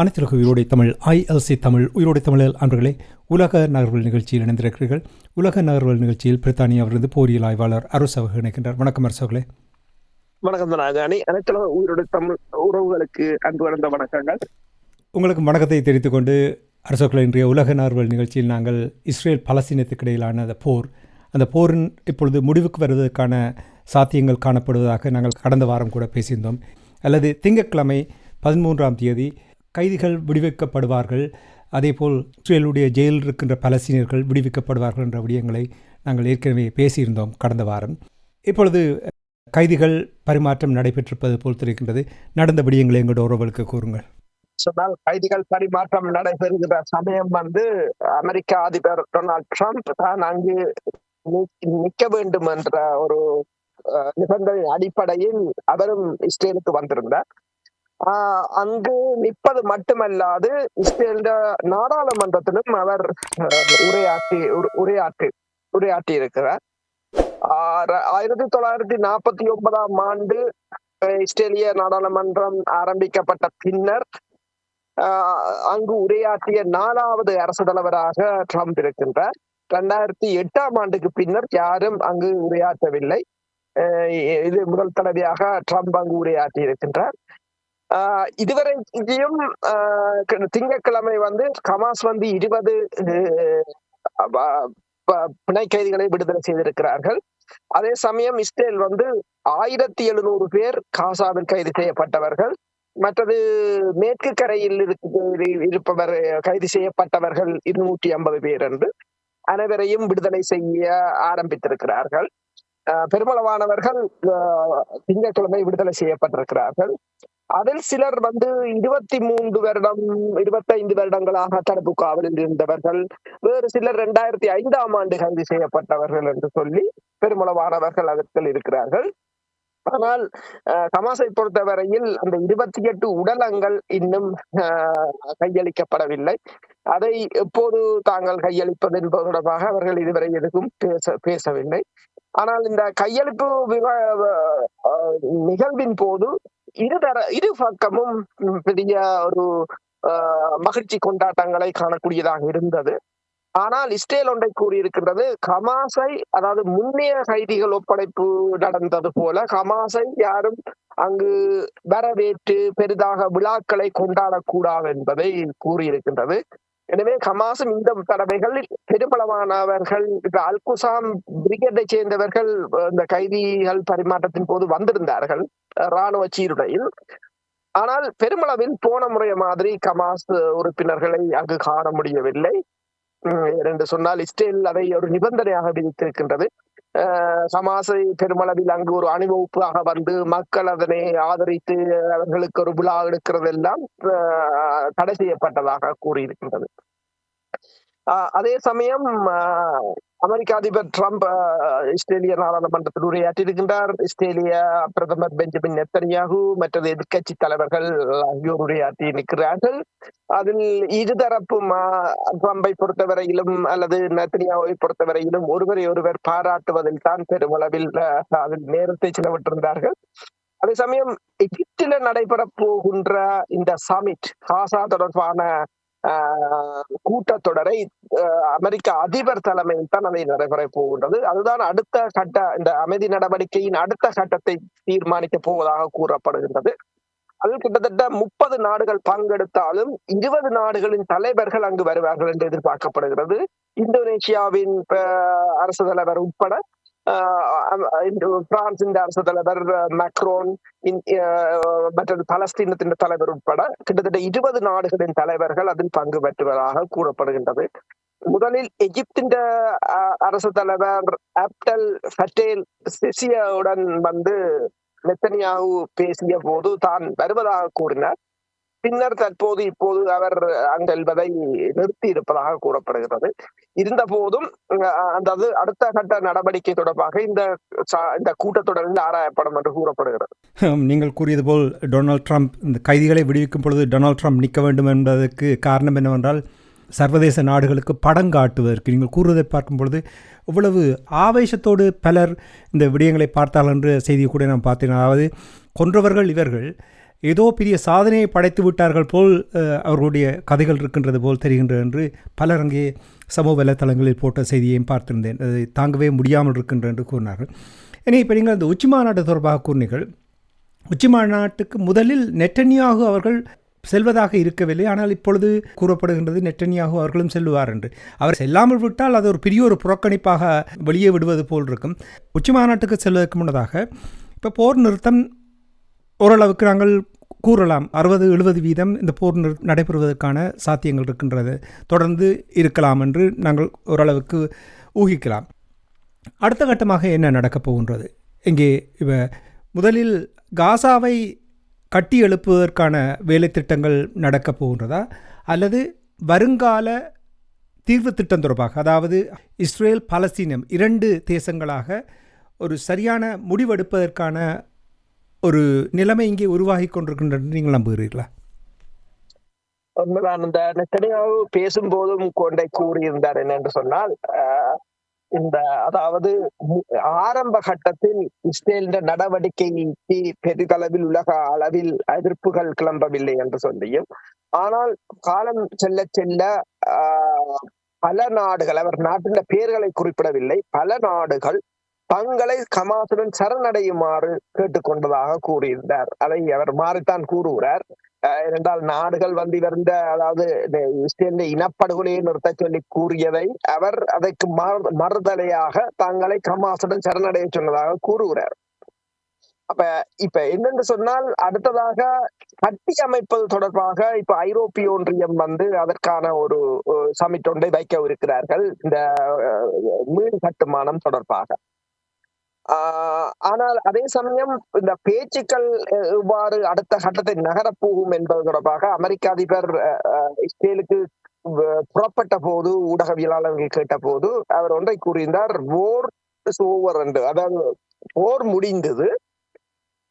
அனைத்துலக உயிரோடை தமிழ் ஐஎல்சி தமிழ் உயிரோடை தமிழில் அன்பர்களே உலக நகர்வல் நிகழ்ச்சியில் இணைந்திருக்கிறீர்கள். உலக நகர்வல் நிகழ்ச்சியில் பிரித்தானியாவிலிருந்து போரியல் ஆய்வாளர் அரசு அவர்கள் இணைக்கின்றார் வணக்கம் அரசு அவர்களே. வணக்கம் ராஜாணி அனைத்துலக உயிரோடு தமிழ் உறவுகளுக்கு அன்பு கலந்த வணக்கங்கள். உங்களுக்கு வணக்கத்தை தெரிவித்துக் கொண்டு அரசோக்களை இன்றைய உலக நகர்வல் நிகழ்ச்சியில் நாங்கள் இஸ்ரேல் பலஸ்தீனத்துக்கு இடையிலான அந்த போர் அந்த போரின் இப்பொழுது முடிவுக்கு வருவதற்கான சாத்தியங்கள் காணப்படுவதாக நாங்கள் கடந்த வாரம் கூட பேசியிருந்தோம். அல்லது திங்கட்கிழமை பதிமூன்றாம் தேதி கைதிகள் விடுவிக்கப்படுவார்கள். அதேபோல் இஸ்ரேலுடைய ஜெயிலில் இருக்கின்ற பலஸ்தீனியர்கள் விடுவிக்கப்படுவார்கள் என்ற விடயங்களை நாங்கள் ஏற்கனவே பேசியிருந்தோம் கடந்த வாரம். இப்பொழுது கைதிகள் பரிமாற்றம் நடைபெற்றிருப்பது போல் தெரிகின்றது. நடந்த விடயங்களை எங்களோட உறவுகளுக்கு கூறுங்கள். சொன்னால் கைதிகள் பரிமாற்றம் நடைபெறுகிற சமயம் வந்து அமெரிக்க அதிபர் டொனால்ட் ட்ரம்ப் தான் அங்கு நிற்க வேண்டும் என்ற ஒரு அஹ், நிபந்தனை அடிப்படையில் அவரும் இஸ்ரேலுக்கு வந்திருந்தார். அங்கு நிற்பது மட்டுமல்லாது இஸ்ரேல நாடாளுமன்றத்திலும் அவர் உரையாற்றி உரையாற்றி உரையாற்றி இருக்கிறார் ஆஹ் ஆயிரத்தி தொள்ளாயிரத்தி நாற்பத்தி ஒன்பதாம் ஆண்டு இஸ்ரேலிய நாடாளுமன்றம் ஆரம்பிக்கப்பட்ட பின்னர் ஆஹ் அங்கு உரையாற்றிய நாலாவது அரசு தலைவராக ட்ரம்ப் இருக்கின்றார். ரெண்டாயிரத்தி எட்டாம் ஆண்டுக்கு பின்னர் யாரும் அங்கு உரையாற்றவில்லை. இது முதல் தடவையாக ட்ரம்ப் அங்கு உரையாற்றி இருக்கின்றார் ஆஹ் இதுவரை ஆஹ் திங்கட்கிழமை வந்து ஹமாஸ் வந்து இருபது பிணை கைதிகளை விடுதலை செய்திருக்கிறார்கள். அதே சமயம் இஸ்ரேல் வந்து ஆயிரத்தி எழுநூறு பேர் காசாவில் கைது செய்யப்பட்டவர்கள். மற்றது மேற்கு கரையில் இருப்பவர் கைது செய்யப்பட்டவர்கள் இருநூற்றி ஐம்பது பேர் என்று அனைவரையும் விடுதலை செய்ய ஆரம்பித்திருக்கிறார்கள். பெருமளவானவர்கள் அஹ், திங்கட்கிழமை விடுதலை செய்யப்பட்டிருக்கிறார்கள். அதில் சிலர் வந்து இருபத்தி மூன்று வருடம் இருபத்தைந்து வருடங்களாக தடுப்பு காவலில் இருந்தவர்கள் வேறு சிலர் இரண்டாயிரத்தி ஐந்தாம் ஆண்டு கைது செய்யப்பட்டவர்கள் என்று சொல்லி பெருமளவானவர்கள் அதற்குள் இருக்கிறார்கள். ஆனால் அஹ், பொறுத்தவரையில் அந்த இருபத்தி எட்டு உடலங்கள் இன்னும் அஹ், கையளிக்கப்படவில்லை. அதை எப்போது தாங்கள் கையளிப்பது என்பது தொடர்பாக அவர்கள் இதுவரை எதுவும் பேச பேசவில்லை. ஆனால் இந்த கையெழுப்பு அஹ், நிகழ்வின் போது இருதர இரு பக்கமும் பெரிய ஒரு அஹ், மகிழ்ச்சி கொண்டாட்டங்களை காணக்கூடியதாக இருந்தது. ஆனால் இஸ்ரேல் ஒன்றை கூறியிருக்கின்றது ஹமாஸை அதாவது முன்னைய கைதிகள் ஒப்படைப்பு நடந்தது போல ஹமாஸை யாரும் அங்கு வரவேற்று பெரிதாக விழாக்களை கொண்டாடக்கூடாது என்பதை கூறியிருக்கின்றது. எனவே ஹமாஸும் இந்த தடவைகள் பெருமளவானவர்கள் இப்ப அல்குசாம் பிரிகேட்டை சேர்ந்தவர்கள் இந்த கைதிகள் பரிமாற்றத்தின் போது வந்திருந்தார்கள் இராணுவ ராணுவ சீருடையில். ஆனால் பெருமளவில் போன முறைய மாதிரி கமாஸ் உறுப்பினர்களை அங்கு காண முடியவில்லை. உம், என்று சொன்னால் இஸ்ரேல் அதை ஒரு நிபந்தனையாக விதித்திருக்கின்றது. அஹ், பெருமளவில் அங்கு ஒரு அணிவகுப்பாக வந்து மக்கள் அதனை ஆதரித்து அவர்களுக்கு ஒரு விழா எடுக்கிறதெல்லாம் அஹ், தடை செய்யப்பட்டதாக கூறியிருக்கின்றது. அதே சமயம் அமெரிக்க அதிபர் ட்ரம்ப் இஸ்ரேலிய நாடாளுமன்றத்தில் உரையாற்றியிருக்கின்றார் இஸ்ரேலிய பிரதமர் பெஞ்சமின் நெத்தனியாகு மற்றது எதிர்க்கட்சி தலைவர்கள் ஆகியோர் உரையாற்றி நிற்கிறார்கள். அதில் இருதரப்பும் அஹ், ட்ரம்பை பொறுத்தவரையிலும் அல்லது நெத்தனியாவை பொறுத்தவரையிலும் ஒருவரை ஒருவர் பாராட்டுவதில் தான் பெருமளவில் அஹ், அதில் நேரத்தை செலவிட்டிருந்தார்கள். அதே சமயம் எகிப்தில நடைபெற போகின்ற இந்த சமிட் காசா தொடர்பான கூட்டத்தொடரை அமெரிக்க அதிபர் தலைமையில் தான் அதை நடைபெற போகின்றது. அதுதான் அடுத்த கட்ட இந்த அமைதி நடவடிக்கையின் அடுத்த கட்டத்தை தீர்மானிக்க போவதாக கூறப்படுகின்றது. அதில் கிட்டத்தட்ட முப்பது நாடுகள் பங்கெடுத்தாலும் இருபது நாடுகளின் தலைவர்கள் அங்கு வருவார்கள் என்று எதிர்பார்க்கப்படுகிறது. இந்தோனேஷியாவின் அஹ், அரசு தலைவர் உட்பட ஆஹ், பிரான்சின் அரசு தலைவர் மக்ரோன் மற்றும் பலஸ்தீனத்தின் தலைவர் உட்பட கிட்டத்தட்ட இருபது நாடுகளின் தலைவர்கள் அதில் பங்கு பெற்றுவதாக கூறப்படுகின்றது முதலில் எகிப்தின் அஹ், அரசு தலைவர் அப்டல் ஃபட்டேல் சிசியாவுடன் வந்து நெத்தனியாகு பேசிய போது தான் வருவதாக கூறினார் பின்னர் தற்போது இப்போது அவர் அங்கெல்வதை நிறுத்தி இருப்பதாக கூறப்படுகிறது. இருந்த போதும் அதாவது அடுத்த கட்ட நடவடிக்கை தொடர்பாக இந்த இந்த கூட்டத்தொடரில் ஆராயப்படும் என்று கூறப்படுகிறது. நீங்கள் கூறியது போல் டொனால்ட் ட்ரம்ப் இந்த கைதிகளை விடுவிக்கும் பொழுது டொனால்ட் ட்ரம்ப் நிற்க வேண்டும் என்பதற்கு காரணம் என்னவென்றால் சர்வதேச நாடுகளுக்கு படம் காட்டுவதற்கு நீங்கள் கூறுவதை பார்க்கும் பொழுது இவ்வளவு ஆவேசத்தோடு பலர் இந்த விடயங்களை பார்த்தார்கள் என்ற செய்தியை கூட நான் பார்த்தேன் அதாவது கொன்றவர்கள் இவர்கள் ஏதோ பெரிய சாதனையை படைத்து விட்டார்கள் போல் அவர்களுடைய கதைகள் இருக்கின்றது போல் தெரிகின்றது என்று பலர் அங்கே சமூக வலைத்தளங்களில் போட்ட செய்தியையும் பார்த்திருந்தேன். அதை தாங்கவே முடியாமல் இருக்கின்ற என்று கூறினார்கள். இனி இப்போ நீங்கள் அந்த உச்சி மாநாடு தொடர்பாக கூறினீர்கள். உச்சி மாநாட்டுக்கு முதலில் நெட்டனியாகு அவர்கள் செல்வதாக இருக்கவில்லை. ஆனால் இப்பொழுது கூறப்படுகின்றது நெட்டனியாகு அவர்களும் செல்வார் என்று. அவர் செல்லாமல் விட்டால் அது ஒரு பெரிய ஒரு புறக்கணிப்பாக வெளியே விடுவது போல் இருக்கும். உச்சி மாநாட்டுக்கு செல்வதற்கு முன்னதாக இப்போ போர் நிறுத்தம் ஓரளவுக்கு நாங்கள் கூறலாம். அறுபது எழுபது வீதம் இந்த போர் நடைபெறுவதற்கான சாத்தியங்கள் இருக்கின்றது. தொடர்ந்து இருக்கலாம் என்று நாங்கள் ஓரளவுக்கு ஊகிக்கலாம். அடுத்த கட்டமாக என்ன நடக்கப் போகின்றது? இங்கே இவ முதலில் காசாவை கட்டி எழுப்புவதற்கான வேலை திட்டங்கள் நடக்கப் போகின்றதா? அல்லது வருங்கால தீர்வு திட்டம் தொடர்பாக அதாவது இஸ்ரேல் பலஸ்தீனம் இரண்டு தேசங்களாக ஒரு சரியான முடிவெடுப்பதற்கான ஒரு நிலைமை இங்கே உருவாகி கொண்டிருக்கின்றது நீங்கள் நம்புகிறீர்களா? உண்மைதான். இந்த நெத்தனியாவு பேசும்போதும் கொண்டை கூறியிருந்தார் என்னென்று சொன்னால் ஆஹ், இந்த அதாவது ஆரம்ப கட்டத்தில் இஸ்ரேலின் நடவடிக்கைக்கு பெரிதளவில் உலக அளவில் எதிர்ப்புகள் கிளம்பவில்லை என்று சொல்லியும் ஆனால் காலம் செல்ல செல்ல ஆஹ், பல நாடுகள் அவர் நாட்டின் பெயர்களை குறிப்பிடவில்லை பல நாடுகள் தங்களை கமாசுடன் சரணடையுமாறு கேட்டுக்கொண்டதாக கூறியிருந்தார். அதை அவர் மாறித்தான் கூறுகிறார். இரண்டால் ஏனென்றால் நாடுகள் வந்து இருந்த அதாவது இந்த இஸ்ரேலின் இனப்படுகொலையை நிறுத்த சொல்லி கூறியதை அவர் அதற்கு மறுதலையாக தங்களை கமாசுடன் சரணடைய சொன்னதாக கூறுகிறார். அப்ப இப்ப என்னென்று சொன்னால் அடுத்ததாக கட்டி அமைப்பது தொடர்பாக இப்ப ஐரோப்பிய ஒன்றியம் வந்து அதற்கான ஒரு சமிட் ஒன்றை வைக்கவிருக்கிறார்கள். இந்த மீன் கட்டுமானம் தொடர்பாக. ஆனால் அதே சமயம் இந்த பேச்சுக்கள் இவ்வாறு எவ்வாறு அடுத்த கட்டத்தை நகரப்போகும் என்பது தொடர்பாக அமெரிக்க அதிபர் இஸ்ரேலுக்கு புறப்பட்ட போது ஊடகவியலாளர்கள் கேட்ட போது அவர் ஒன்றை கூறியிருந்தார் போர் ஓவர் என்று. அதாவது போர் முடிந்தது.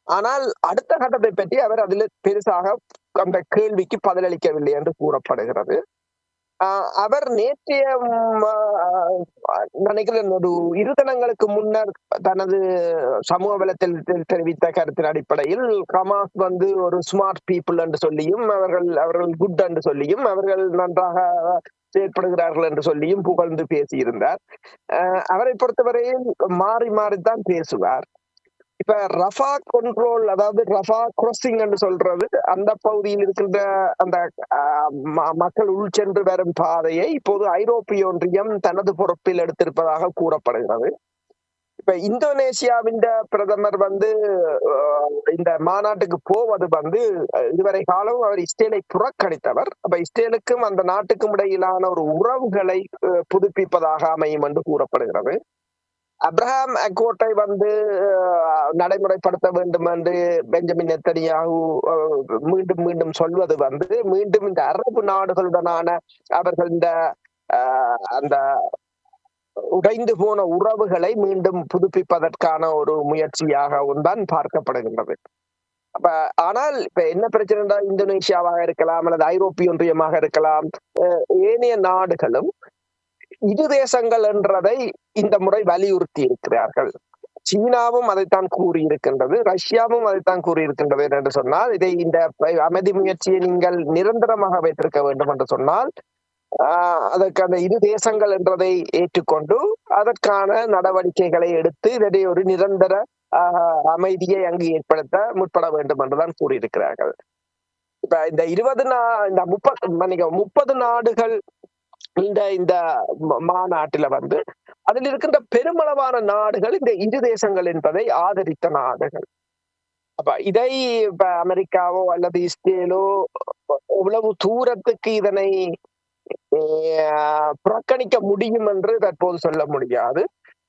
ஆனால் அடுத்த கட்டத்தை பற்றி அவர் அதில் பெருசாக அந்த கேள்விக்கு பதிலளிக்கவில்லை என்று கூறப்படுகிறது. அவர் நேற்றைய ம், நினைக்கிறேன் ஒரு இருதனங்களுக்கு முன்னர் தனது சமூக வலத்தில் தெரிவித்த கருத்தின் அடிப்படையில் கமாஸ் வந்து ஒரு ஸ்மார்ட் பீப்புள் என்று சொல்லியும் அவர்கள் அவர்கள் குட் என்று சொல்லியும் அவர்கள் நன்றாக செயற்படுகிறார்கள் என்று சொல்லியும் புகழ்ந்து பேசியிருந்தார். அவரை பொறுத்தவரையில் மாறி மாறித்தான் பேசுவார். இப்ப ரஃபா கண்ட்ரோல் அதாவது ரஃபா கிராசிங் என்று சொல்றது அந்த பகுதியில் இருக்கின்ற அந்த ஆஹ், ம- மக்கள் உள் சென்று வரும் பாதையை இப்போது ஐரோப்பிய ஒன்றியம் தனது பொறுப்பில் எடுத்திருப்பதாக கூறப்படுகிறது. இப்ப இந்தோனேசியாவின் பிரதமர் வந்து இந்த மாநாட்டுக்கு போவது வந்து இதுவரை காலம் அவர் இஸ்ரேலை புறக்கணித்தவர். அப்ப இஸ்ரேலுக்கும் அந்த நாட்டுக்கும் இடையிலான ஒரு உறவுகளை புதுப்பிப்பதாக அமையும் என்று கூறப்படுகிறது. அப்ரஹாம் அக்கோட்டை வந்து நடைமுறைப்படுத்த வேண்டும் என்று பெஞ்சமின் நெத்தனியாகு மீண்டும் மீண்டும் சொல்வது வந்து மீண்டும் இந்த அரபு நாடுகளுடனான அவர்கள் இந்த அந்த உடைந்து போன உறவுகளை மீண்டும் புதுப்பிப்பதற்கான ஒரு முயற்சியாகவும் தான் பார்க்கப்படுகின்றது. அப்ப ஆனால் இப்ப என்ன பிரச்சனைனா இந்தோனேஷியாவாக இருக்கலாம் அல்லது ஐரோப்பிய ஒன்றியமாக இருக்கலாம் அஹ், ஏனைய நாடுகளும் இரு தேசங்கள் என்றதை இந்த முறை வலியுறுத்தி இருக்கிறார்கள். சீனாவும் அதைத்தான் கூறியிருக்கின்றது ரஷ்யாவும் அதைத்தான் கூறியிருக்கின்றது என்று சொன்னால் இதை இந்த அமைதி முயற்சியை நீங்கள் நிரந்தரமாக வைத்திருக்க வேண்டும் என்று சொன்னால் ஆஹ் அதற்கு அந்த இரு தேசங்கள் என்றதை ஏற்றுக்கொண்டு அதற்கான நடவடிக்கைகளை எடுத்து இதனை ஒரு நிரந்தர ஆஹ், அமைதியை அங்கு ஏற்படுத்த முற்பட வேண்டும் என்றுதான் கூறியிருக்கிறார்கள். இப்ப இந்த இருபது நா இந்த முப்பது மன்னிக்க முப்பது நாடுகள் இந்த இந்த மாநாட்டில வந்து அதில் இருக்கின்ற பெருமளவான நாடுகள் இந்த இரு தேசங்கள் என்பதை ஆதரித்த நாடுகள். அப்ப இதை இப்ப அமெரிக்காவோ அல்லது இஸ்ரேலோ இவ்வளவு தூரத்துக்கு இதனை அஹ், புறக்கணிக்க முடியும் என்று தற்போது சொல்ல முடியாது.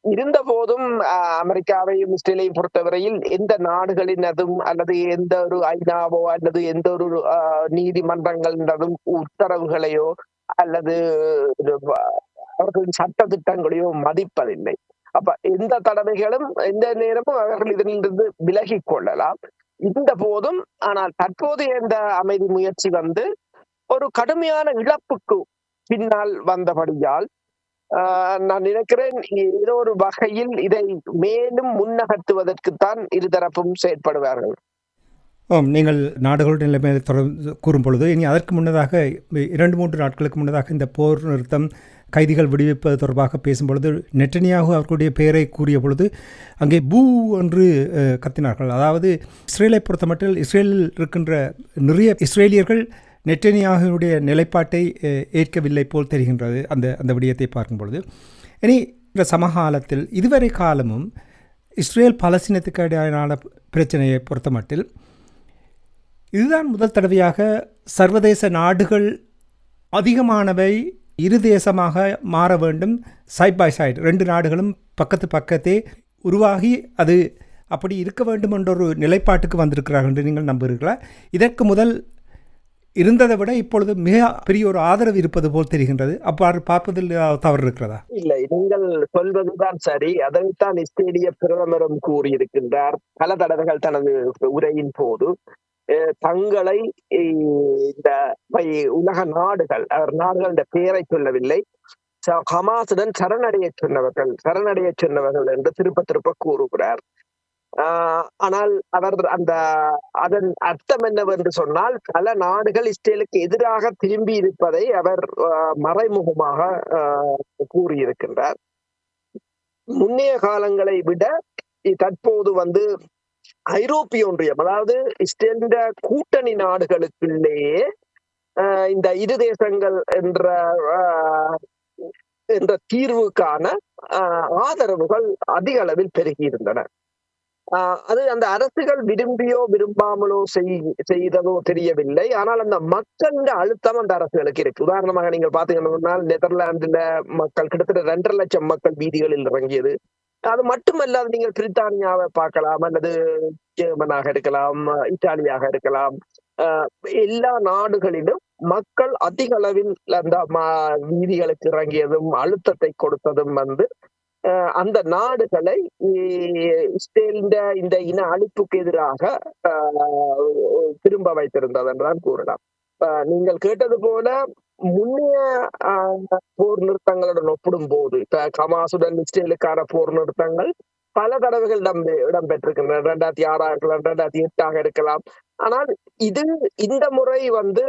இருந்த போதும் அஹ், அமெரிக்காவையும் இஸ்ரேலையும் பொறுத்தவரையில் எந்த நாடுகளினதும் அல்லது எந்த ஒரு ஐநாவோ அல்லது எந்த ஒரு அஹ், நீதிமன்றங்களினதும் உத்தரவுகளையோ அல்லது அவர்களின் சட்ட திட்டங்களையோ மதிப்பதில்லை. அப்ப எந்த தடவைகளும் எந்த நேரமும் அவர்கள் இதிலிருந்து விலகிக் கொள்ளலாம். இந்த போதும் ஆனால் தற்போதைய இந்த அமைதி முயற்சி வந்து ஒரு கடுமையான இழப்புக்கு பின்னால் வந்தபடியால் நான் நினைக்கிறேன் ஏதோ ஒரு வகையில் இதை மேலும் முன்னகர்த்துவதற்குத்தான் இருதரப்பும் செயற்படுவார்கள். ஆம் நீங்கள் நாடுகளுடைய நிலைமையை தொடர்ந்து கூறும் பொழுது இனி அதற்கு முன்னதாக இரண்டு மூன்று நாட்களுக்கு முன்னதாக இந்த போர் நிறுத்தம் கைதிகள் விடுவிப்பது தொடர்பாக பேசும்பொழுது நெட்டனியாக அவர்களுடைய பெயரை கூறிய பொழுது அங்கே பூ என்று கத்தினார்கள். அதாவது இஸ்ரேலை பொறுத்தமட்டில் இஸ்ரேலில் இருக்கின்ற நிறைய இஸ்ரேலியர்கள் நெட்டனியாகுடைய நிலைப்பாட்டை ஏற்கவில்லை போல் தெரிகின்றது அந்த அந்த விடயத்தை பார்க்கும் பொழுது இனி இந்த சமகாலத்தில் இதுவரை காலமும் இஸ்ரேல் பலஸ்தீனத்துக்கு இடையிலான பிரச்சனையை பொறுத்தமட்டில் இதுதான் முதல் தடவையாக சர்வதேச நாடுகள் அதிகமானவை இரு தேசமாக மாற வேண்டும் சைட் பை சைடு ரெண்டு நாடுகளும் பக்கத்து பக்கத்தே உருவாகி அது அப்படி இருக்க வேண்டும் என்ற ஒரு நிலைப்பாட்டுக்கு வந்திருக்கிறார்கள் என்று நீங்கள் நம்புகிறீர்களா? இதற்கு முதல் இருந்ததை விட இப்பொழுது மிக பெரிய ஒரு ஆதரவு இருப்பது போல் தெரிகின்றது. அவ்வாறு பார்ப்பதில் தவறு இருக்கிறதா? இல்லை நீங்கள் சொல்வதுதான் சரி. அதைத்தான் இஸ்ரேலிய பிரதமரும் கூறியிருக்கின்றார். பல தடவைகள் தனது உரையின் போது தங்களை இந்த உலக நாடுகள் அவர் நாடுகள் இந்த பெயரை சொல்லவில்லை. ச- ஹமாஸுடன் சரணடைய சொன்னவர்கள் சரணடைய சொன்னவர்கள் என்று திருப்ப திருப்ப கூறுகிறார். ஆஹ் ஆனால் அவர் அந்த அதன் அர்த்தம் என்னவென்று சொன்னால் பல நாடுகள் இஸ்ரேலுக்கு எதிராக திரும்பி இருப்பதை அவர் மறைமுகமாக ஆஹ், கூறியிருக்கின்றார். முன்னைய காலங்களை விட தற்போது வந்து ஐரோப்பிய ஒன்றியம் அதாவது இஸ்ரேலின் கூட்டணி நாடுகளுக்குள்ளேயே ஆஹ், இந்த இரு தேசங்கள் என்ற என்ற தீர்வுக்கான ஆஹ், ஆதரவுகள் அதிக அளவில் பெருகி இருந்தன ஆஹ் அது அந்த அரசுகள் விரும்பியோ விரும்பாமலோ செய்- செய்ததோ தெரியவில்லை. ஆனால் அந்த மக்களின் அழுத்தம் அந்த அரசுகளுக்கு இருக்கு. உதாரணமாக நீங்கள் பாத்தீங்கன்னா நெதர்லாந்துல மக்கள் கிட்டத்தட்ட ரெண்டரை லட்சம் மக்கள் வீதிகளில் இறங்கியது. அது மட்டுமல்லாது நீங்கள் பிரித்தானியாவை பார்க்கலாம் அல்லது ஜெர்மனாக இருக்கலாம் இத்தாலியாக இருக்கலாம் ஆஹ் எல்லா நாடுகளிலும் மக்கள் அதிக அளவில் அந்த வீதிகளுக்கு இறங்கியதும் அழுத்தத்தை கொடுத்ததும் வந்து ஆஹ் அந்த நாடுகளை இஸ்ரேலின் இந்த இன அழிப்புக்கு எதிராக ஆஹ் திரும்ப வைத்திருந்தது என்றுதான் கூறலாம். ஆஹ் நீங்கள் கேட்டது போல முன்னைய ஆஹ் போர் நிறுத்தங்களுடன் ஒப்பிடும் போது இப்ப கமாசுடன் இஸ்ரேலுக்கான போர் நிறுத்தங்கள் பல தடவைகள் இடம் இடம்பெற்றிருக்கின்றன. ரெண்டாயிரத்தி ஆறாக இருக்கலாம் ரெண்டாயிரத்தி எட்டாக இருக்கலாம் ஆனால் இது இந்த முறை வந்து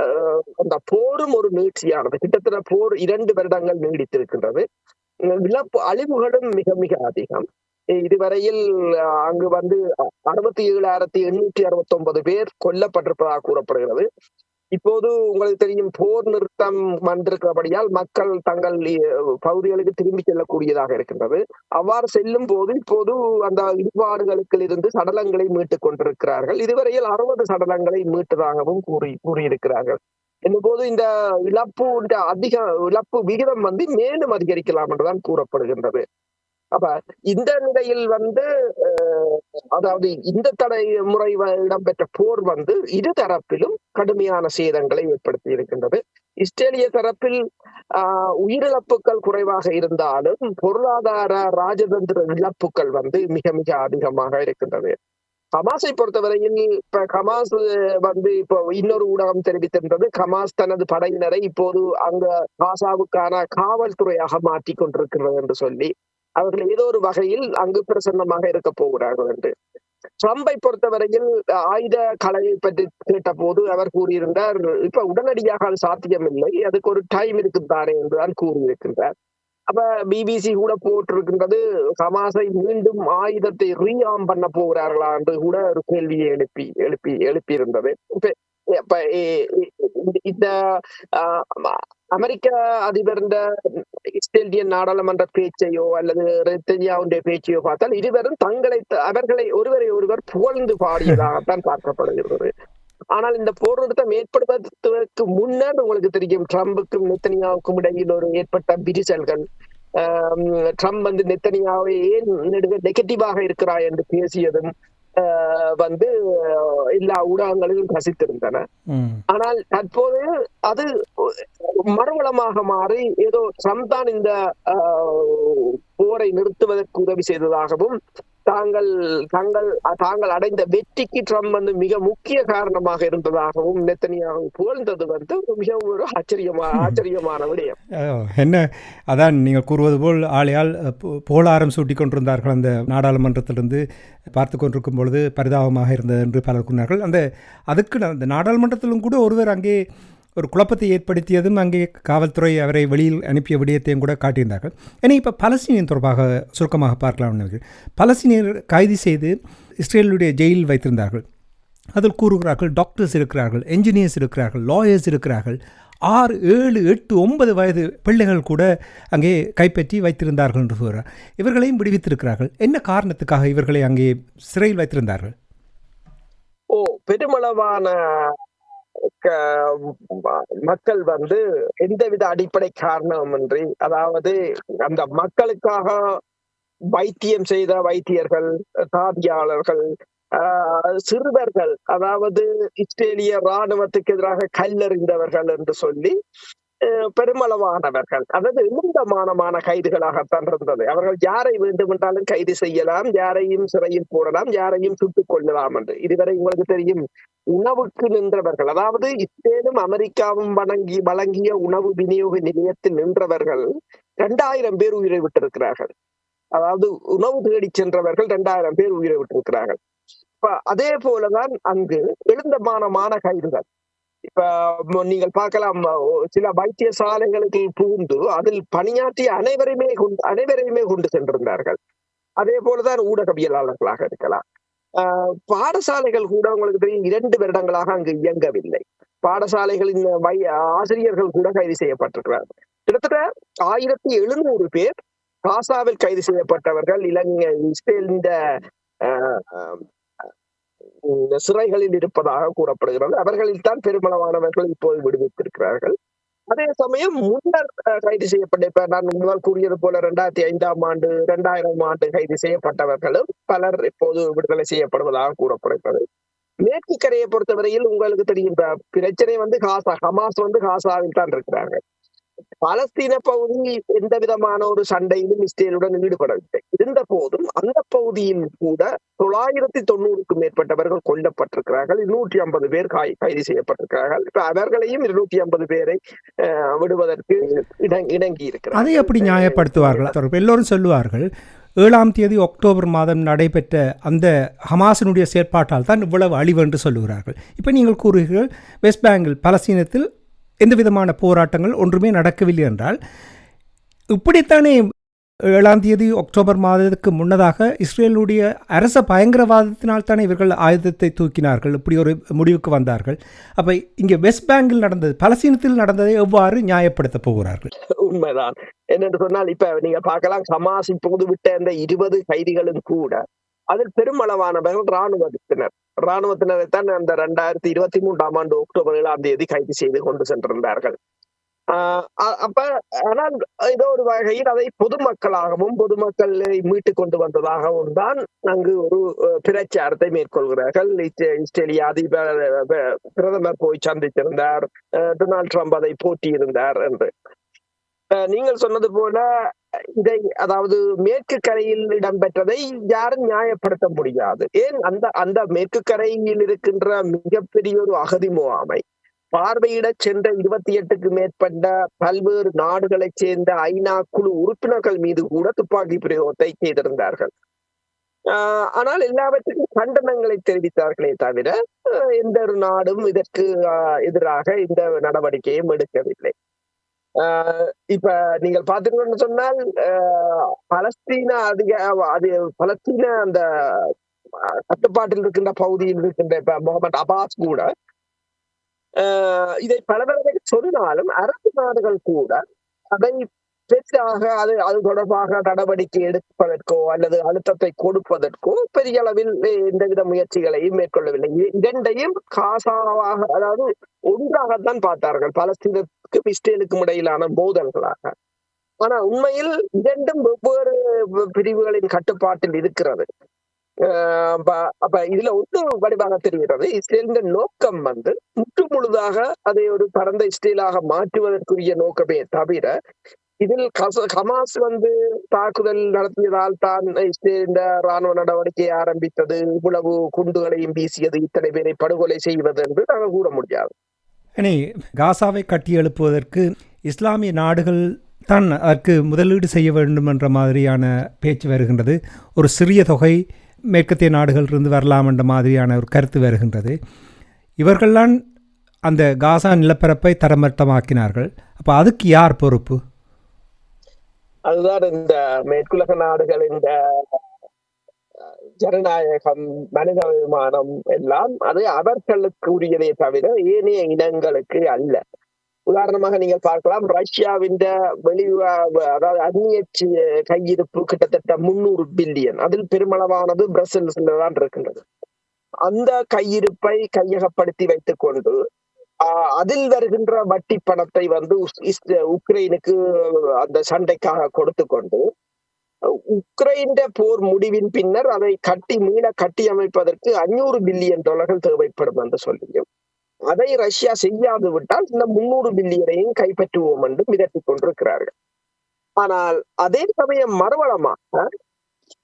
ஆஹ் அந்த போரும் ஒரு நீட்சியானது. கிட்டத்தட்ட போர் இரண்டு வருடங்கள் நீடித்திருக்கின்றது. இழப்பு அழிவுகளும் மிக மிக அதிகம். இதுவரையில் அஹ், அங்கு வந்து அறுபத்தி ஏழாயிரத்தி எண்ணூற்றி அறுபத்தி ஒன்பது பேர் கொல்லப்பட்டிருப்பதாக கூறப்படுகிறது. இப்போது உங்களுக்கு தெரியும் போர் நிறுத்தம் வந்திருக்கிறபடியால் மக்கள் தங்கள் பகுதிகளுக்கு திரும்பி செல்லக்கூடியதாக இருக்கின்றது. அவ்வாறு செல்லும் போது இப்போது அந்த இடிபாடுகளுக்கு இருந்து சடலங்களை மீட்டுக் கொண்டிருக்கிறார்கள். இதுவரையில் அறுபது சடலங்களை மீட்டதாகவும் கூறி கூறியிருக்கிறார்கள். என்னும்போது இந்த இழப்பு இந்த அதிக இழப்பு விகிதம் வந்து மேலும் அதிகரிக்கலாம் என்றுதான் கூறப்படுகின்றது. அப்ப இந்த நிலையில் வந்து அஹ், அதாவது இந்த தடை முறை இடம்பெற்ற போர் வந்து இரு தரப்பிலும் கடுமையான சேதங்களை ஏற்படுத்தி இருக்கின்றது. இஸ்ரேலிய தரப்பில் ஆஹ், உயிரிழப்புகள் குறைவாக இருந்தாலும் பொருளாதார ராஜதந்திர இழப்புகள் வந்து மிக மிக அதிகமாக இருக்கின்றது. ஹமாஸை பொறுத்தவரையில் இப்ப ஹமாஸ் வந்து இப்போ இன்னொரு ஊடகம் தெரிவித்திருந்தது ஹமாஸ் தனது படையினரை இப்போது அங்க காசாவுக்கான காவல்துறையாக மாற்றி கொண்டிருக்கிறது என்று சொல்லி அவர்கள் ஏதோ ஒரு வகையில் அங்கு பிரசன்னமாக இருக்க போகிறார்கள் என்று. ட்ரம்பை பொறுத்தவரையில் ஆயுத கலையை பற்றி கேட்ட போது அவர் கூறியிருந்தார் இப்ப உடனடியாக அது சாத்தியமில்லை. அதுக்கு ஒரு டைம் இருக்குதானே என்றுதான் கூறியிருக்கின்றார். அப்ப பிபிசி கூட போட்டிருக்கின்றது ஹமாஸை மீண்டும் ஆயுதத்தை ரீஆம் பண்ண போகிறார்களா என்று கூட ஒரு கேள்வியை எழுப்பி எழுப்பி எழுப்பியிருந்தது. இப்ப இந்த- ஆஹ், அமெரிக்க அதிபர் இந்த நாடாளுமன்ற பேச்சையோ அல்லது ரெத்தனியாவுடைய பேச்சையோ பார்த்தால் இருவரும் தங்களை அவர்களை ஒருவரை ஒருவர் புகழ்ந்து பாடியதாகத்தான் பார்க்கப்படுகிறது. ஆனால் இந்த போர் நிறுத்தம் ஏற்படுவதற்கு முன்னர் உங்களுக்கு தெரியும் ட்ரம்புக்கும் நெத்தனியாவுக்கும் இடையில் ஒரு ஏற்பட்ட விரிசல்கள். ட்ரம்ப் வந்து நெத்தனியாவை ஏன் நெகட்டிவாக இருக்கிறாய் என்று பேசியதும் வந்து எல்லா ஊடகங்களிலும் கசித்திருந்தன. ஆனால் தற்போது அது மறுவளமாக மாறி ஏதோ ட்ரம்ப் தான் இந்த ஆஹ், போரை நிறுத்துவதற்கு உதவி செய்ததாகவும் தாங்கள் தாங்கள் தாங்கள் அடைந்த வெற்றிக்கு ட்ரம்ப் வந்து மிக முக்கிய காரணமாக இருந்ததாகவும் நெத்தனியாக புகழ்ந்தது வந்து மிகவும் ஒரு ஆச்சரியமா ஆச்சரியமான விடயம். என்ன? அதான் நீங்கள் கூறுவது போல் ஆளையால் அஹ், பு- புகழாரம் சூட்டி கொண்டிருந்தார்கள் அந்த நாடாளுமன்றத்திலிருந்து பார்த்து கொண்டிருக்கும் பொழுது பரிதாபமாக இருந்தது என்று பலர் கூறினார்கள். அந்த அதுக்கு அந்த நாடாளுமன்றத்திலும் கூட ஒருவர் அங்கே ஒரு குழப்பத்தை ஏற்படுத்தியதும் அங்கே காவல்துறை அவரை வெளியில் அனுப்பிய விடயத்தையும் கூட காட்டியிருந்தார்கள். ஏன்னா இப்போ பலஸ்தீனியன் தொடர்பாக சுருக்கமாக பார்க்கலாம் பலஸ்தீனியர் கைது செய்து இஸ்ரேலுடைய ஜெயிலில் வைத்திருந்தார்கள். அதில் கூறுகிறார்கள் டாக்டர்ஸ் இருக்கிறார்கள் என்ஜினியர்ஸ் இருக்கிறார்கள் லாயர்ஸ் இருக்கிறார்கள். ஆறு ஏழு எட்டு ஒன்பது வயது பிள்ளைகள் கூட அங்கே கைப்பற்றி வைத்திருந்தார்கள் என்று சொல்கிறார் இவர்களையும் விடுவித்திருக்கிறார்கள். என்ன காரணத்துக்காக இவர்களை அங்கே சிறையில் வைத்திருந்தார்கள்? ஓ பெருமளவான மக்கள் வந்து எந்தவித அடிப்படை காரணமின்றி அதாவது அந்த மக்களுக்காக வைத்தியம் செய்த வைத்தியர்கள் சாதியாளர்கள் ஆஹ், சிறுவர்கள் அதாவது இஸ்ரேலிய ராணுவத்துக்கு எதிராக கல்லறிந்தவர்கள் என்று சொல்லி பெருமளவானவர்கள். அதாவது இழுந்தமானமான கைதுகளாகத்தான் இருந்தது. அவர்கள் யாரை வேண்டுமென்றாலும் கைது செய்யலாம் யாரையும் சிறையில் போடலாம் யாரையும் சுட்டுக் கொள்ளலாம் என்று. இதுவரை உங்களுக்கு தெரியும் உணவுக்கு நின்றவர்கள் அதாவது இஸ்ரேலும் அமெரிக்காவும் வழங்கி வழங்கிய உணவு விநியோக நிலையத்தில் நின்றவர்கள் இரண்டாயிரம் பேர் உயிரை விட்டிருக்கிறார்கள். அதாவது உணவு தேடி சென்றவர்கள் இரண்டாயிரம் பேர் உயிரை விட்டிருக்கிறார்கள். அதே போலதான் அங்கு எழுந்தமானமான கைதுகள். இப்ப நீங்கள் பார்க்கலாம் சில வைத்தியசாலைகளுக்கு புகுந்து அதில் பணியாற்றிய அனைவரையுமே கொண்டு அனைவரையுமே கொண்டு சென்றிருந்தார்கள். அதே போலதான் ஊடகவியலாளர்களாக இருக்கலாம். ஆஹ் பாடசாலைகள் கூட உங்களுக்கு தெரியும் இரண்டு வருடங்களாக அங்கு இயங்கவில்லை. பாடசாலைகளின் வை ஆசிரியர்கள் கூட கைது செய்யப்பட்டிருக்கிறார்கள் கிட்டத்தட்ட ஆயிரத்தி எழுநூறு பேர் காசாவில் கைது செய்யப்பட்டவர்கள் இலங்கை இஸ்ரேல் இந்த ஆஹ், ஆஹ், இந்த சிறைகளில் இருப்பதாக கூறப்படுகிறது. அவர்களில் தான் பெருமளவானவர்கள் இப்போது விடுவித்திருக்கிறார்கள். அதே சமயம் முன்னர் அஹ், கைது செய்யப்பட்ட இப்ப நான் முன்னால் கூறியது போல இரண்டாயிரத்தி ஐந்தாம் ஆண்டு இரண்டாயிரம் ஆண்டு கைது செய்யப்பட்டவர்களும் பலர் இப்போது விடுதலை செய்யப்படுவதாக கூறப்படுகிறது. மேற்கு கரையை பொறுத்தவரையில் உங்களுக்கு தெரியும் பிரச்சனை வந்து காசா ஹமாஸ் வந்து காசாவில் தான் இருக்கிறார்கள். பாலஸ்தீன பகுதி எந்த விதமான ஒரு சண்டையிலும் இஸ்ரேலுடன் ஈடுபடவில்லை. இருந்த போதும் அந்த பகுதியில் கூட தொள்ளாயிரத்தி தொண்ணூறுக்கும் மேற்பட்டவர்கள் கொல்லப்பட்டிருக்கிறார்கள். இருநூற்றி ஐம்பது பேர் காய் கைது செய்யப்பட்டிருக்கிறார்கள். இப்ப அவர்களையும் இருநூற்றி ஐம்பது பேரை விடுவதற்கு இணங்கி இருக்கிறார்கள் அதை எப்படி நியாயப்படுத்துவார்கள்? எல்லோரும் சொல்லுவார்கள் ஏழாம் தேதி அக்டோபர் மாதம் நடைபெற்ற அந்த ஹமாஸினுடைய செயற்பாட்டால் தான் இவ்வளவு அழிவு என்று சொல்லுகிறார்கள். இப்போ நீங்கள் கூறுகிறீர்கள் வெஸ்ட் பேங்கில் பலஸ்தீனத்தில் எந்த விதமான போராட்டங்கள் ஒன்றுமே நடக்கவில்லை என்றால் இப்படித்தானே ஏழாம் தேதி அக்டோபர் மாதத்துக்கு முன்னதாக இஸ்ரேலுடைய அரச பயங்கரவாதத்தினால் தானே இவர்கள் ஆயுதத்தை தூக்கினார்கள் இப்படி ஒரு முடிவுக்கு வந்தார்கள். அப்போ இங்கே வெஸ்ட் பேங்கில் நடந்தது பலசீனத்தில் நடந்ததை எவ்வாறு நியாயப்படுத்தப் போகிறார்கள்? உண்மைதான். என்னென்று சொன்னால் இப்போ நீங்கள் பார்க்கலாம் ஹமாஸ் இப்போது விட்ட இந்த இருபது கைதிகளும் கூட அதில் பெருமளவானவர்கள் ராணுவத்தினர் இராணுவத்தினரை. தான் அந்த ரெண்டாயிரத்தி இருபத்தி மூன்றாம் ஆண்டு அக்டோபர் ஏழாம் தேதி கைது செய்து கொண்டு சென்றிருந்தார்கள். ஆஹ் அப்ப ஆனால் ஏதோ ஒரு வகையில் அதை பொதுமக்களாகவும் பொதுமக்களை மீட்டு கொண்டு வந்ததாகவும் தான் அங்கு ஒரு பிரச்சாரத்தை மேற்கொள்கிறார்கள். இஸ்ரேலிய அதிபர் பிரதமர் போய் சந்தித்திருந்தார். அஹ், டொனால்ட் ட்ரம்ப் அதை போட்டியிருந்தார் என்று. நீங்கள் சொன்னது போல இதை அதாவது மேற்கு கரையில் இடம்பெற்றதை யாரும் நியாயப்படுத்த முடியாது. ஏன்? அந்த அந்த மேற்கு கரையில் இருக்கின்ற மிகப்பெரிய ஒரு அகதி முகாமை. பார்வையிட சென்ற இருபத்தி எட்டுக்கு மேற்பட்ட பல்வேறு நாடுகளைச் சேர்ந்த ஐநா குழு உறுப்பினர்கள் மீது கூட துப்பாக்கி பிரயோகத்தை செய்திருந்தார்கள். ஆஹ் ஆனால் எல்லாவற்றுக்கும் கண்டனங்களை தெரிவித்தார்களே தவிர எந்த ஒரு நாடும் இதற்கு எதிராக இந்த நடவடிக்கையும் எடுக்கவில்லை. இப்ப நீங்கள் பாத்தீங்கன்னு சொன்னால் ஆஹ் பலஸ்தீன அதிக அது பலஸ்தீன அந்த கட்டுப்பாட்டில் இருக்கின்ற பகுதியில் இருக்கின்ற இப்ப முகமது அபாஸ் கூட ஆஹ் இதை பல தடவை சொன்னாலும் அரசு நாடுகள் கூட அதை பெரிதாக அது அது தொடர்பாக நடவடிக்கை எடுப்பதற்கோ அல்லது அழுத்தத்தை கொடுப்பதற்கோ பெரிய அளவில் எந்தவித முயற்சிகளையும் மேற்கொள்ளவில்லை. இரண்டையும் காசாவாக அதாவது ஒன்றாகத்தான் பார்த்தார்கள். பலஸ்தீனத்துக்கும் இஸ்ரேலுக்கும் இடையிலான மோதல்களாக ஆனா உண்மையில் இரண்டும் வெவ்வேறு பிரிவுகளின் கட்டுப்பாட்டில் இருக்கிறது. அப்ப- இதுல ஒன்று வடிவாக தெரிகிறது. இஸ்ரேலின் நோக்கம் வந்து முற்று முழுதாக அதை ஒரு பரந்த இஸ்ரேலாக மாற்றுவதற்குரிய நோக்கமே தவிர இதில் கச- ஹமாஸ் வந்து தாக்குதல் நடத்தியதால் தான் இஸ்ரேலின் ராணுவ நடவடிக்கையை ஆரம்பித்தது. இவ்வளவு குண்டுகளையும் வீசியது. இத்தனை பேரை படுகொலை செய்வது என்று நாங்கள் கூற முடியாது. இனி காசாவை கட்டி எழுப்புவதற்கு இஸ்லாமிய நாடுகள் தான் அதற்கு முதலீடு செய்ய வேண்டும் என்ற மாதிரியான பேச்சு வருகின்றது. ஒரு சிறிய தொகை மேற்கத்திய நாடுகளிலிருந்து வரலாம் என்ற மாதிரியான ஒரு கருத்து வருகின்றது. இவர்கள்லாம் அந்த காசா நிலப்பரப்பை தரமட்டமாக்கினார்கள் அப்போ அதுக்கு யார் பொறுப்பு? அதுதான் இந்த மேற்குலக நாடுகள் இந்த ஜனநாயகம் மனிதாபிமானம் எல்லாம் அது அவர்களுக்கு உரியதே தவிர ஏனைய இனங்களுக்கு அல்ல. உதாரணமாக நீங்கள் பார்க்கலாம் ரஷ்யாவின் வெளி அதாவது அந்நிய கையிருப்பு கிட்டத்தட்ட முன்னூறு பில்லியன். அதில் பெருமளவானது பிரசல்ஸ்ல தான் இருக்கின்றது. அந்த கையிருப்பை கையகப்படுத்தி வைத்துக் கொண்டு அதில் வருகின்ற வட்டி பணத்தை வந்து உக்ரைனுக்கு அந்த சண்டைக்காக கொடுத்து கொண்டு உக்ரைன் போர் முடிவின் பின்னர் அதை கட்டி மீள கட்டி அமைப்பதற்கு அஞ்சூறு பில்லியன் டாலர்கள் தேவைப்படும் என்று சொல்லியும் அதை ரஷ்யா செய்யாது விட்டால் இந்த முன்னூறு பில்லியனையும் கைப்பற்றுவோம் என்று மிரட்டிக் கொண்டிருக்கிறார்கள். ஆனால் அதே சமயம் மறுவளமாக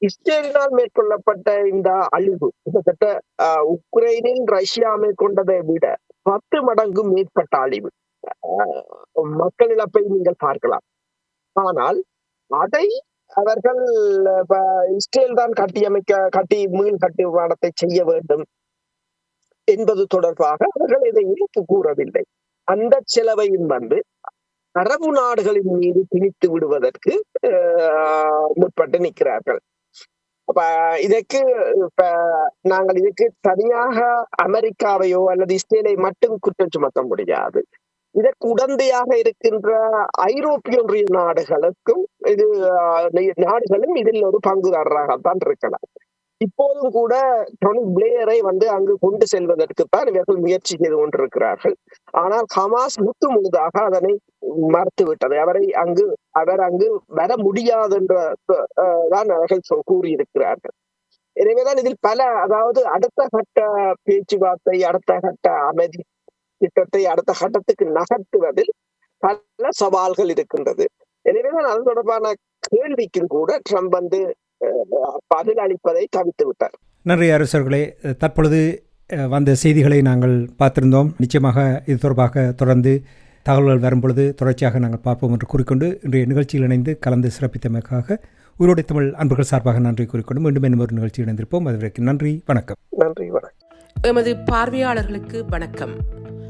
இஸ்ரேலினால் மேற்கொள்ளப்பட்ட இந்த அழிவு கிட்டத்தட்ட ஆஹ், உக்ரைனில் ரஷ்யா மேற்கொண்டதை விட பத்து மடங்கு மேற்பட்ட அழிவு. ஆஹ், மக்கள் இழப்பை நீங்கள் பார்க்கலாம். ஆனால் அதை அவர்கள் இஸ்ரேல் தான் கட்டியமைக்க கட்டி மீள் கட்டுமானத்தை செய்ய வேண்டும் என்பது தொடர்பாக அவர்கள் இதை இணைப்பு கூறவில்லை. அந்த செலவையும் வந்து அரபு நாடுகளின் மீது திணித்து விடுவதற்கு முற்பட்டு நிற்கிறார்கள். அப்ப இதற்கு இப்ப நாங்கள் இதுக்கு தனியாக அமெரிக்காவையோ அல்லது இஸ்ரேலை மட்டும் குற்றம் சுமத்த முடியாது. இதற்கு உடந்தையாக இருக்கின்ற ஐரோப்பிய ஒன்றிய நாடுகளுக்கும் இது நாடுகளும் இதில் ஒரு பங்குதாரராகத்தான் இருக்கலாம். இப்போதும் கூட டொனி பிளேயரை வந்து அங்கு கொண்டு செல்வதற்குத்தான் இவர்கள் முயற்சி செய்து கொண்டிருக்கிறார்கள். ஆனால் ஹமாஸ் முத்து முழுதாக அதனை மறுத்துவிட்டது. அவரை அங்கு அவர் அங்கு வர முடியாது என்ற தான் அவர்கள் கூறியிருக்கிறார்கள். எனவேதான் இதில் பல அதாவது அடுத்த கட்ட பேச்சுவார்த்தை அடுத்த கட்ட அமைதி திட்டத்தை அடுத்த கட்டத்துக்கு நகர்த்துவதில் பல சவால்கள் இருக்கின்றது. எனவேதான் அது தொடர்பான கேள்விக்கும் கூட ட்ரம்ப் வந்து பதில் அளிப்பதை தவிர்த்து விட்டார். நன்றி அரசர்களே. தற்பொழுது வந்த செய்திகளை நாங்கள் பார்த்திருந்தோம். நிச்சயமாக இது தொடர்பாக தொடர்ந்து தகவல்கள் வரும்பொழுது தொடர்ச்சியாக நாங்கள் பார்ப்போம் என்று கூறிக்கொண்டு இன்றைய நிகழ்ச்சியில் இணைந்து கலந்து சிறப்பித்தமைக்காக உயிரோடை தமிழ் அன்பர்கள் சார்பாக நன்றி கூறிக்கொண்டு மீண்டும் இன்னும் ஒரு நிகழ்ச்சியில் இணைந்திருப்போம். அதுவரைக்கும் நன்றி வணக்கம். நன்றி வணக்கம். எமது பார்வையாளர்களுக்கு வணக்கம்.